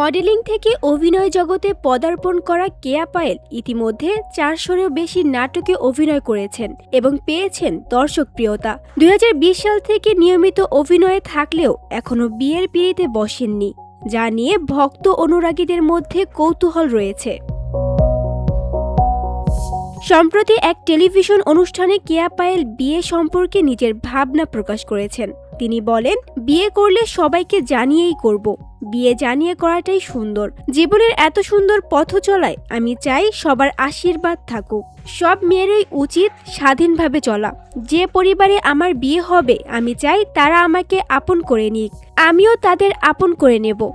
Modelling থেকে অভিনয় জগতে পদার্পণ করা কেয়া পায়েল ইতিমধ্যে চারশোরও বেশি নাটকে অভিনয় করেছেন এবং পেয়েছেন দর্শক প্রিয়তা দুই সাল থেকে নিয়মিত অভিনয়ে থাকলেও এখনও বিয়ের পিড়িতে বসেননি, যা নিয়ে ভক্ত অনুরাগীদের মধ্যে কৌতূহল রয়েছে। সম্প্রতি এক টেলিভিশন অনুষ্ঠানে কেয়া পায়েল বিয়ে সম্পর্কে নিজের ভাবনা প্রকাশ করেছেন। তিনি বলেন, বিয়ে করলে সবাইকে জানিয়েই করব। বিয়ে জানিয়ে করাটাই সুন্দর। জীবনের এত সুন্দর পথ চলায় আমি চাই সবার আশীর্বাদ থাকুক। সব মেয়েরই উচিত স্বাধীনভাবে চলা। যে পরিবারে আমার বিয়ে হবে, আমি চাই তারা আমাকে আপন করে নিক। আমিও তাদের আপন করে নেব।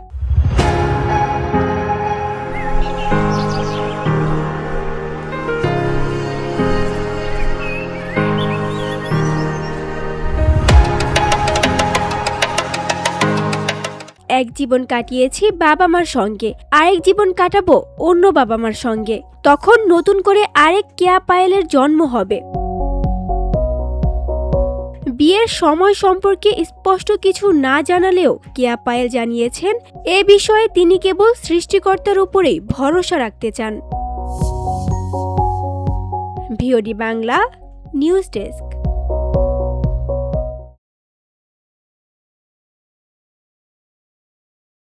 এক জীবন কাটিয়েছি বাবা মার সঙ্গে, আরেক জীবন কাটাবো অন্য বাবা মার সঙ্গে। তখন নতুন করে আরেক কেয়া পায়েলের জন্ম হবে। বিয়ের সময় সম্পর্কে স্পষ্ট কিছু না জানালেও কেয়া পায়েল জানিয়েছেন, এ বিষয়ে তিনি কেবল সৃষ্টিকর্তার উপরেই ভরসা রাখতে চান। VOD Bangla, news desk.